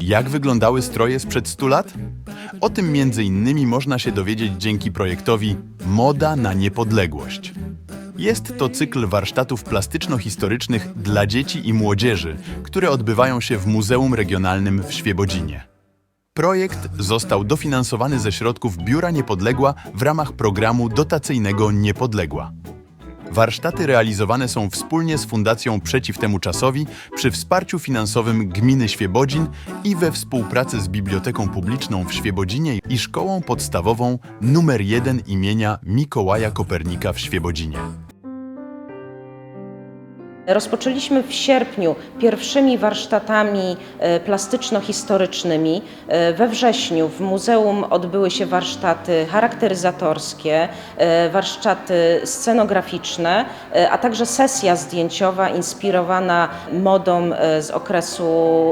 Jak wyglądały stroje sprzed 100 lat? O tym między innymi można się dowiedzieć dzięki projektowi Moda na niepodległość. Jest to cykl warsztatów plastyczno-historycznych dla dzieci i młodzieży, które odbywają się w Muzeum Regionalnym w Świebodzinie. Projekt został dofinansowany ze środków Biura Niepodległa w ramach programu dotacyjnego Niepodległa. Warsztaty realizowane są wspólnie z Fundacją Przeciw temu czasowi przy wsparciu finansowym Gminy Świebodzin i we współpracy z Biblioteką Publiczną w Świebodzinie i Szkołą Podstawową nr 1 imienia Mikołaja Kopernika w Świebodzinie. Rozpoczęliśmy w sierpniu pierwszymi warsztatami e, plastyczno-historycznymi. E, We wrześniu w muzeum odbyły się warsztaty charakteryzatorskie, e, warsztaty scenograficzne, a także sesja zdjęciowa inspirowana modą z okresu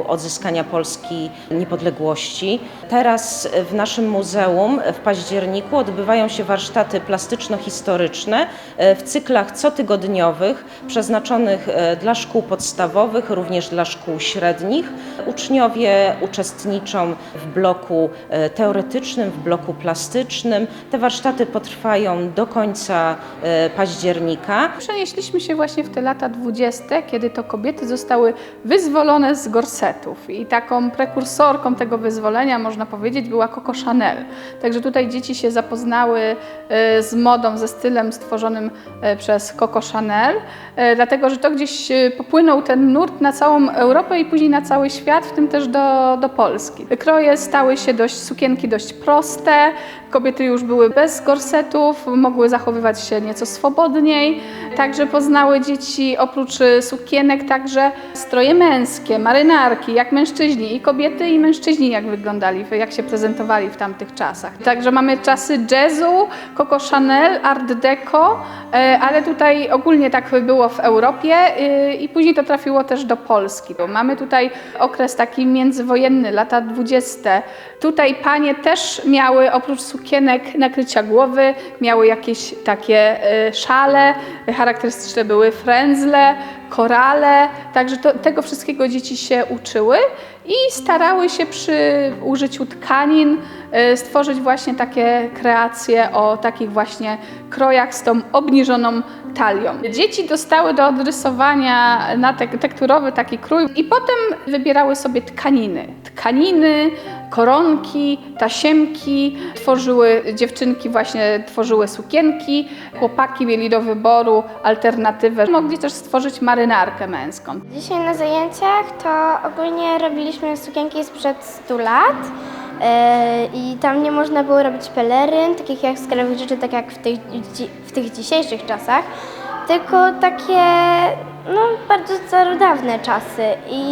odzyskania Polski niepodległości. Teraz w naszym muzeum w październiku odbywają się warsztaty plastyczno-historyczne w cyklach cotygodniowych przeznaczonych e, dla szkół podstawowych, również dla szkół średnich. Uczniowie uczestniczą w bloku e, teoretycznym, w bloku plastycznym. Te warsztaty potrwają do końca e, października. Przenieśliśmy się właśnie w te lata dwudzieste, kiedy to kobiety zostały wyzwolone z gorsetów. I taką prekursorką tego wyzwolenia, można powiedzieć, była Coco Chanel. Także tutaj dzieci się zapoznały z modą, ze stylem stworzonym przez Coco Chanel, dlatego że to gdzieś e, popłynął ten nurt na całą Europę i później na cały świat, w tym też do, do Polski. Kroje stały się dość, sukienki dość proste, kobiety już były bez gorsetów, mogły zachowywać się nieco swobodniej, także poznały dzieci oprócz e, sukienek także stroje męskie, marynarki, jak mężczyźni i kobiety i mężczyźni jak wyglądali, jak się prezentowali w tamtych czasach. Także mamy czasy jazzu, Coco Chanel, Art Deco, e, ale tutaj ogólnie tak było w Europie i później to trafiło też do Polski. Mamy tutaj okres taki międzywojenny, lata 20. Tutaj panie też miały oprócz sukienek nakrycia głowy, miały jakieś takie e, szale, charakterystyczne były frędzle, korale, także to, tego wszystkiego dzieci się uczyły i starały się przy użyciu tkanin e, stworzyć właśnie takie kreacje o takich właśnie krojach z tą obniżoną talią. Dzieci dostały do odrysowania na tek- tekturowy taki krój i potem wybierały sobie tkaniny. Tkaniny, koronki, tasiemki, tworzyły, dziewczynki właśnie tworzyły sukienki, chłopaki mieli do wyboru alternatywę. Mogli też stworzyć marynarkę męską. Dzisiaj na zajęciach to ogólnie robiliśmy sukienki sprzed 100 lat i tam nie można było robić peleryn, takich jak skarbowych rzeczy, tak jak w tych, w tych dzisiejszych czasach, tylko takie no, bardzo starodawne czasy. I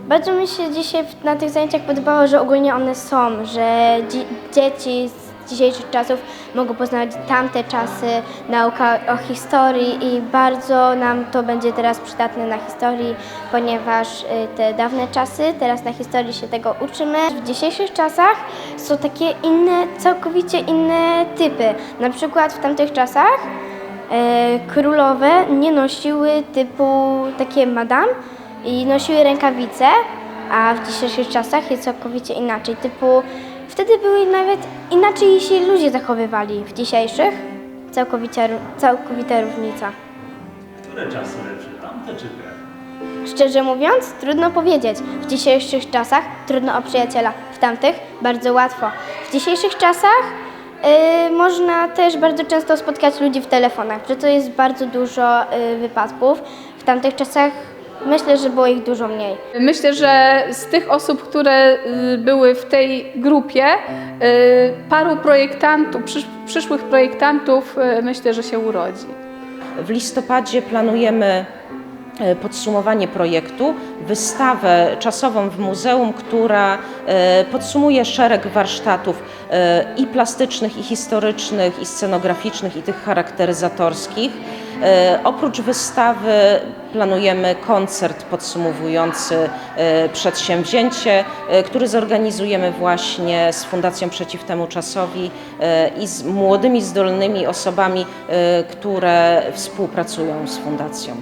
bardzo mi się dzisiaj na tych zajęciach podobało, że ogólnie one są, że dzi- dzieci z dzisiejszych czasów mogą poznawać tamte czasy, nauka o historii i bardzo nam to będzie teraz przydatne na historii, ponieważ y, te dawne czasy, teraz na historii się tego uczymy. W dzisiejszych czasach są takie inne, całkowicie inne typy. Na przykład w tamtych czasach e, królowe nie nosiły typu takie madam i nosiły rękawice, a w dzisiejszych czasach jest całkowicie inaczej. Typu wtedy były nawet inaczej się ludzie zachowywali. W dzisiejszych całkowicie, całkowita różnica. Które czasy lepsze, tamte czy te? Szczerze mówiąc, trudno powiedzieć. W dzisiejszych czasach trudno o przyjaciela, w tamtych bardzo łatwo. W dzisiejszych czasach y, można też bardzo często spotkać ludzi w telefonach, że to jest bardzo dużo y, wypadków. W tamtych czasach myślę, że było ich dużo mniej. Myślę, że z tych osób, które y, były w tej grupie, y, paru projektantów, przysz, przyszłych projektantów, y, myślę, że się urodzi. W listopadzie planujemy podsumowanie projektu, wystawę czasową w muzeum, która podsumuje szereg warsztatów i plastycznych, i historycznych, i scenograficznych, i tych charakteryzatorskich. E, Oprócz wystawy planujemy koncert podsumowujący e, przedsięwzięcie, e, który zorganizujemy właśnie z Fundacją Przeciw temu czasowi i z młodymi, zdolnymi osobami, które współpracują z Fundacją.